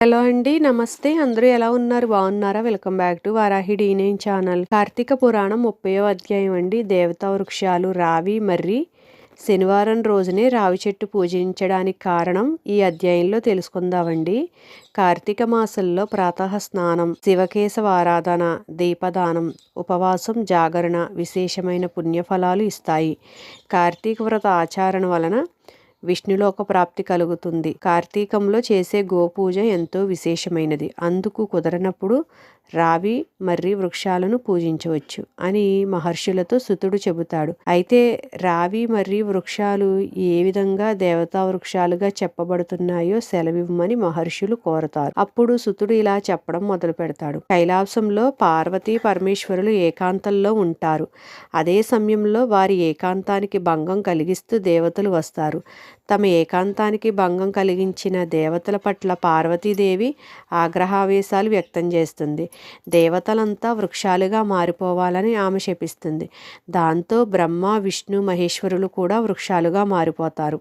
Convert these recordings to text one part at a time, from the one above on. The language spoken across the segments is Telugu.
హలో అండి నమస్తే. అందరూ ఎలా ఉన్నారు? బాగున్నారా? వెల్కమ్ బ్యాక్ టు వారాహి డీనేన్ ఛానల్. కార్తీక పురాణం ముప్పయో అధ్యాయం అండి. దేవతా వృక్షాలు రావి మర్రి శనివారం రోజునే రావి చెట్టు పూజించడానికి కారణం ఈ అధ్యాయంలో తెలుసుకుందామండి. కార్తీక మాసంలో ప్రాతః స్నానం శివకేశవ ఆరాధన దీపదానం ఉపవాసం జాగరణ విశేషమైన పుణ్యఫలాలు ఇస్తాయి. కార్తీక వ్రత ఆచరణ వలన విష్ణులోక ప్రాప్తి కలుగుతుంది. కార్తీకంలో చేసే గోపూజ ఎంతో విశేషమైనది. అందుకు కుదరనప్పుడు రావి మర్రి వృక్షాలను పూజించవచ్చు అని మహర్షులతో సుతుడు చెబుతాడు. అయితే రావి మర్రి వృక్షాలు ఏ విధంగా దేవతా వృక్షాలుగా చెప్పబడుతున్నాయో సెలవివ్వమని మహర్షులు కోరతారు. అప్పుడు సుతుడు ఇలా చెప్పడం మొదలు పెడతాడు. కైలాసంలో పార్వతీ పరమేశ్వరులు ఏకాంతంలో ఉంటారు. అదే సమయంలో వారి ఏకాంతానికి భంగం కలిగిస్తూ దేవతలు వస్తారు. తమ ఏకాంతానికి భంగం కలిగించిన దేవతల పట్ల పార్వతీదేవి ఆగ్రహావేశాలు వ్యక్తం చేస్తుంది. దేవతలంతా వృక్షాలుగా మారిపోవాలని ఆమె శపిస్తుంది. దాంతో బ్రహ్మ విష్ణు మహేశ్వరులు కూడా వృక్షాలుగా మారిపోతారు.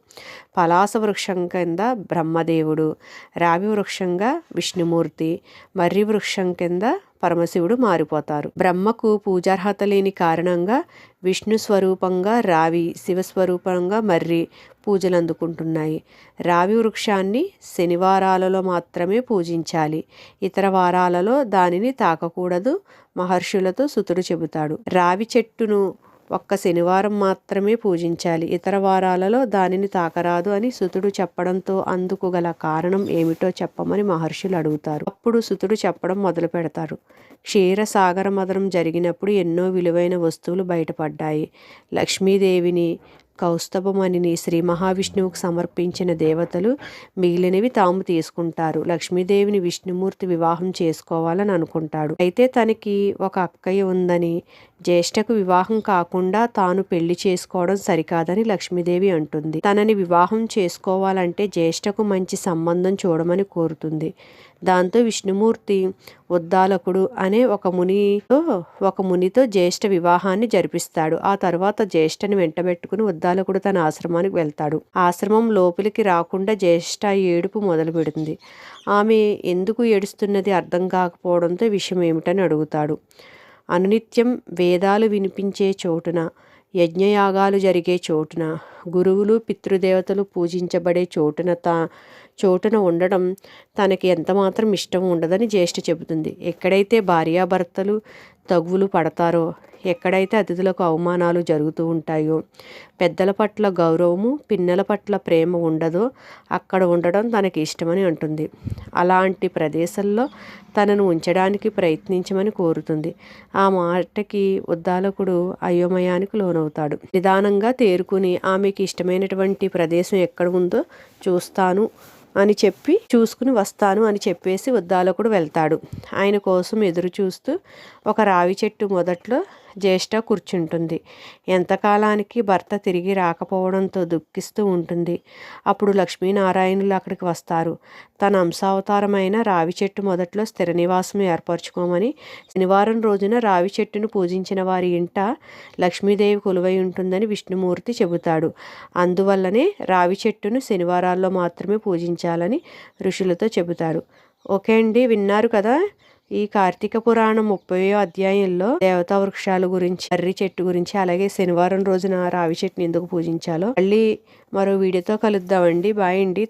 పలాస వృక్షం కింద బ్రహ్మదేవుడు రావి వృక్షంగా విష్ణుమూర్తి మర్రి వృక్షం కింద పరమశివుడు మారిపోతారు. బ్రహ్మకు పూజార్హత లేని కారణంగా విష్ణు స్వరూపంగా రావి శివస్వరూపంగా మర్రి పూజలు అందుకుంటున్నాయి రావి వృక్షాన్ని శనివారాలలో మాత్రమే పూజించాలి. ఇతర వారాలలో దానిని తాకకూడదు. మహర్షులతో సుతుడు చెబుతాడు. రావి చెట్టును ఒక్క శనివారం మాత్రమే పూజించాలి. ఇతర వారాలలో దానిని తాకరాదు అని సుతుడు చెప్పడంతో అందుకు గల కారణం ఏమిటో చెప్పమని మహర్షులు అడుగుతారు. అప్పుడు సుతుడు చెప్పడం మొదలు పెడతారు. క్షీరసాగర మదనం జరిగినప్పుడు ఎన్నో విలువైన వస్తువులు బయటపడ్డాయి. లక్ష్మీదేవిని కౌస్తభమణిని శ్రీ మహావిష్ణువుకు సమర్పించిన దేవతలు మిగిలినవి తాము తీసుకుంటారు. లక్ష్మీదేవిని విష్ణుమూర్తి వివాహం చేసుకోవాలని అనుకుంటాడు. అయితే తనకి ఒక అక్కయ్య ఉందని జ్యేష్ఠకు వివాహం కాకుండా తాను పెళ్ళి చేసుకోవడం సరికాదని లక్ష్మీదేవి అంటుంది. తనని వివాహం చేసుకోవాలంటే జ్యేష్ఠకు మంచి సంబంధం చూడమని కోరుతుంది. దాంతో విష్ణుమూర్తి ఉద్దాలకుడు అనే ఒక మునితో ఒక మునితో జ్యేష్ఠ వివాహాన్ని జరిపిస్తాడు. ఆ తర్వాత జ్యేష్ఠని వెంటబెట్టుకుని ఉద్దాలకుడు తన ఆశ్రమానికి వెళ్తాడు. ఆశ్రమం లోపలికి రాకుండా జ్యేష్ఠ ఏడుపు మొదలు పెడుతుంది ఆమె ఎందుకు ఏడుస్తున్నది అర్థం కాకపోవడంతో విషయం ఏమిటని అడుగుతాడు. అనునిత్యం వేదాలు వినిపించే చోటున యజ్ఞయాగాలు జరిగే చోటున గురువులు పితృదేవతలు పూజించబడే చోటున తా చోటున ఉండడం తనకి ఎంతమాత్రం ఇష్టం ఉండదని జ్యేష్ఠ చెబుతుంది. ఎక్కడైతే భార్యాభర్తలు తగువులు పడతారో? ఎక్కడైతే అతిథులకు అవమానాలు జరుగుతూ ఉంటాయో? పెద్దల పట్ల గౌరవము పిన్నెల పట్ల ప్రేమ ఉండదో? అక్కడ ఉండడం తనకి ఇష్టమని అంటుంది. అలాంటి ప్రదేశంలో తనను ఉంచడానికి ప్రయత్నించమని కోరుతుంది. ఆ మాటకి ఉద్దాలకుడు అయోమయానికి లోనవుతాడు. నిదానంగా తేరుకుని ఆమెకి ఇష్టమైనటువంటి ప్రదేశం ఎక్కడ ఉందో చూస్తాను అని చెప్పి చూసుకుని వస్తాను అని చెప్పేసి ఉద్దాలకుడు వెళ్తాడు. ఆయన కోసం ఎదురు చూస్తూ ఒక రావి చెట్టు మొదట్లో జ్యేష్ఠ కూర్చుంటుంది. ఎంతకాలానికి భర్త తిరిగి రాకపోవడంతో దుఃఖిస్తూ ఉంటుంది. అప్పుడు లక్ష్మీనారాయణులు అక్కడికి వస్తారు. తన అంశావతారమైన రావి చెట్టు మొదట్లో స్థిర నివాసం ఏర్పరచుకోమని శనివారం రోజున రావి చెట్టును పూజించిన వారి ఇంట లక్ష్మీదేవి కొలువై ఉంటుందని విష్ణుమూర్తి చెబుతాడు. అందువల్లనే రావి చెట్టును శనివారాల్లో మాత్రమే పూజించాలని ఋషులతో చెబుతారు. ఓకే అండి విన్నారు కదా? ఈ కార్తీక పురాణం ముప్పై అధ్యాయంలో దేవతా వృక్షాల గురించి కర్రీ చెట్టు గురించి అలాగే శనివారం రోజున రావి చెట్టుని ఎందుకు పూజించాలో మళ్ళీ మరో వీడియోతో కలుద్దామండి. బాయ్ అండి.